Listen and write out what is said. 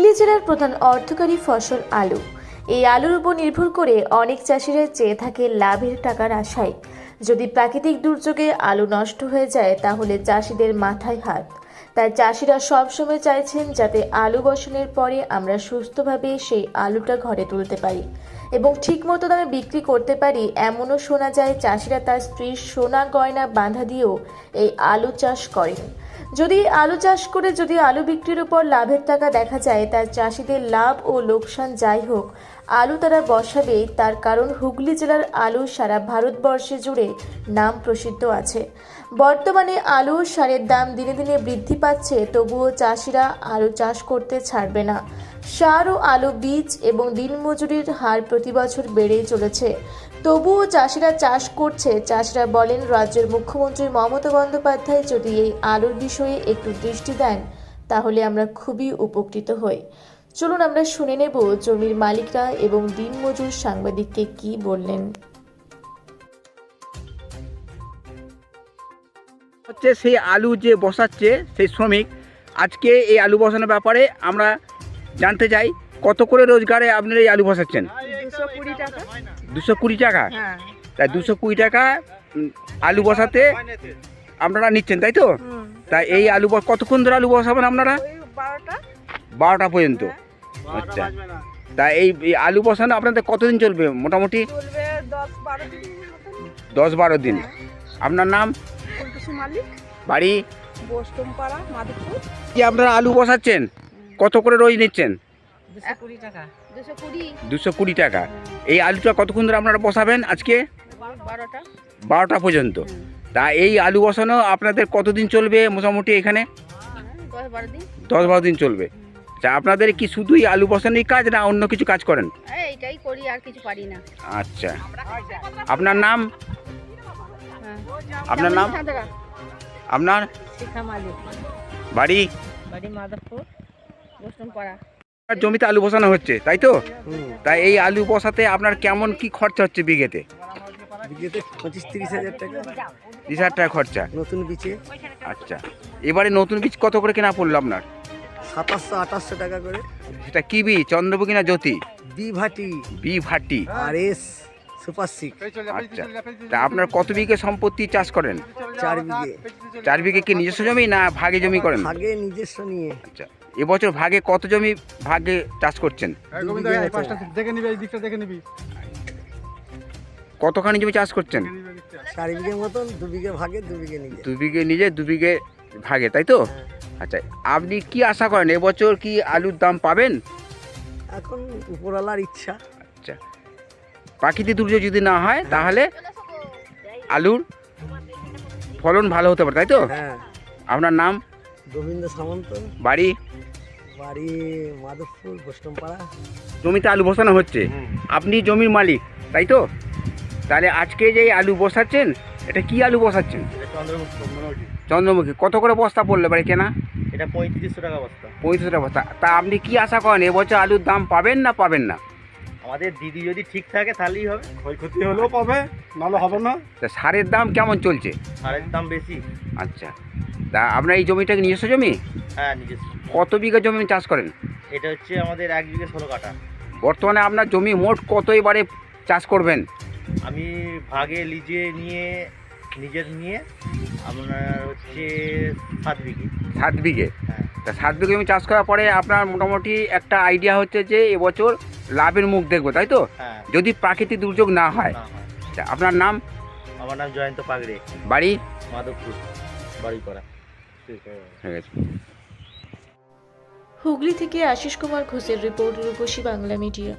হুগলি জেলার প্রধান অর্থকারী ফসল আলু। এই আলুর উপর নির্ভর করে অনেক চাষিরা চেয়ে থাকে লাভের টাকার আশায়। যদি প্রাকৃতিক দুর্যোগে আলু নষ্ট হয়ে যায়, তাহলে চাষিদের মাথায় হাত। তাই চাষিরা সবসময় চাইছেন যাতে আলু বসনের পরে আমরা সুস্থভাবে সেই আলুটা ঘরে তুলতে পারি। এবং ঠিকমতো দামে বিক্রি করতে পারি, এমনও শোনা যায় চাষিরা তার স্ত্রীর সোনা গয়না বাঁধা দিয়েও এই আলু চাষ করেন। যদি আলু চাষ করে যদি আলু বিক্রির উপর লাভের টাকা দেখা যায়, তার চাষিদের লাভ ও লোকসান যাই হোক, আলু তারা বসাবে, তার কারণ হুগলি জেলার আলু সারা ভারতবর্ষে জুড়ে নাম প্রসিদ্ধ আছে। বর্তমানে আলু সারের দাম দিনে দিনে বৃদ্ধি পাচ্ছে, তবুও চাষিরা আলু চাষ করতে ছাড়বে না। সার ও আলু বীজ এবং দিনমজুরির হার প্রতি বছর বেড়েই চলেছে। তবুও চাষিরা চাষ করছে, চাষিরা বলেন রাজ্যের মুখ্যমন্ত্রী মমতা বন্দ্যোপাধ্যায় যদি এই আলুর বিষয়ে একটু দৃষ্টি দেন, তাহলে আমরা খুবই উপকৃত হই। চলুন আমরা শুনে নেব জমির মালিকরা এবং দিনমজুর সাংবাদিককে কি বললেন। হচ্ছে সেই আলু যে বসাচ্ছে সেই শ্রমিক আজকে এই আলু বসানোর ব্যাপারে আমরা জানতে চাই কত করে রোজগারে আপনারা এই আলু বসাচ্ছেন? দুশো কুড়ি টাকা। হ্যাঁ। তাই দুশো কুড়ি টাকা আলু বসাতে আপনারা নিচ্ছেন তাই তো? তাই এই আলু কতক্ষণ ধরে আলু বসাবেন আপনারা? বারোটা। পর্যন্ত। আচ্ছা। তা এই আলু বসানো আপনাদের কতদিন চলবে? মোটামুটি দশ বারো দিন মতন। দশ বারো দিন। আপনার নাম? মালিক। বাড়ি? বোস্টমপাড়া মাধবপুর। কি আপনারা আলু বসাচ্ছেন? কত করে রোজ নিচ্ছেন? দুশো কুড়ি টাকা। দুশো কুড়ি। দুশো কুড়ি টাকা। এই আলুটা কতক্ষণ ধরে আপনারা বসাবেন আজকে? বারোটা। বারোটা পর্যন্ত। তা এই আলু বসানো আপনাদের কতদিন চলবে মোটামুটি এখানে? দশ বারো দিন। চলবে। তা আপনাদের কি শুধুই আলু বসানোই কাজ না অন্য কিছু কাজ করেন? এইটাই করি আর কিছু পারি না। আচ্ছা। আপনার নাম। আপনার নাম? আপনার? শিখা বাড়ি? বাড়ি মাধবপুর জমিতে আলু বসানো হচ্ছে তাই তো? তাই এই আলু বসাতে আপনার কেমন কি খরচা হচ্ছে বিঘেতে? পঁচিশ তিরিশ হাজার টাকা। তিরিশ হাজার টাকা খরচা। নতুন বিচে আচ্ছা। এবারে নতুন বীজ কত করে কেনা পড়ল আপনার? সাতাশশো আঠাশশো টাকা করে। সেটা কি বীজ? চন্দ্রমুখী না জ্যোতি? বি ভাটি বি ভাটি আর এস। Super six. আচ্ছা। তা আপনার কত বিঘে সম্পত্তি চাষ করেন? চার বিঘে। চার বিঘে কি নিজস্ব জমি না ভাগে জমি করেন? ভাগে নিজস্ব নিয়ে। আচ্ছা। এবছর ভাগে কত জমি ভাগে চাষ করছেন? দু বিঘে মতো। দেখে নিবি এই দিকটা দেখে নিবি। কতখানি জমি চাষ করছেন? চার বিঘে মতন দু বিঘে ভাগে দু বিঘে নিজে। দু বিঘে নিজে দু বিঘে ভাগে তাই তো? আচ্ছা আপনি কি আশা করেন এবছর কি আলুর দাম পাবেন? এখন উপরওয়ালার ইচ্ছা। আচ্ছা। প্রাকৃতিক দুর্যোগ যদি না হয় তাহলে আলুর ফলন ভালো হতে পারে তাই তো? হ্যাঁ। আপনার নাম? গোবিন্দ সামন্ত। বাড়ি? বাড়ি মাধবপুর বোস্টমপাড়া জমিতে আলু বসানো হচ্ছে? আপনি জমির মালিক তাই তো? তাহলে আজকে যে এই আলু বসাচ্ছেন এটা কি আলু বসাচ্ছেন? চন্দ্রমুখী কত করে বস্তা পড়লে বাড়ি কেনা? এটা পঁয়ত্রিশশো টাকা বস্তা। পঁয়ত্রিশ টাকা বস্তা। তা আপনি কি আশা করেন এবছর আলুর দাম পাবেন না পাবেন না? আমাদের দিদি যদি ঠিক থাকে তাহলেই হবে। ক্ষয়ক্ষতি হলেও পাবে নাহলে হবে না। তা সারের দাম কেমন চলছে? সারের দাম বেশি। আচ্ছা। তা আপনার এই জমিটা কি নিজস্ব জমি? হ্যাঁ নিজস্ব। কত বিঘা জমি চাষ করেন? এটা হচ্ছে আমাদের এক বিঘে ষোলো কাটা বর্তমানে আপনার জমি মোট কত এবারে চাষ করবেন? আমি ভাগে লিজে নিয়ে নিজের নিয়ে আপনার হচ্ছে সাত বিঘে। সাত বিঘে? হ্যাঁ। তা সাত বিঘে জমি চাষ করার পরে আপনার মোটামুটি একটা আইডিয়া হচ্ছে যে এবছর লাভের মুখ দেখব তাই তো? হ্যাঁ। যদি প্রাকৃতিক দুর্যোগ না হয় না হয়। তা আপনার নাম? আমার নাম জয়ন্ত পাগড়ে। বাড়ি? মাধবপুর বাড়ি করা ঠিক আছে ঠিক আছে। হুগলি থেকে আশিস কুমার ঘোষের রিপোর্ট রূপসী বাংলা মিডিয়া।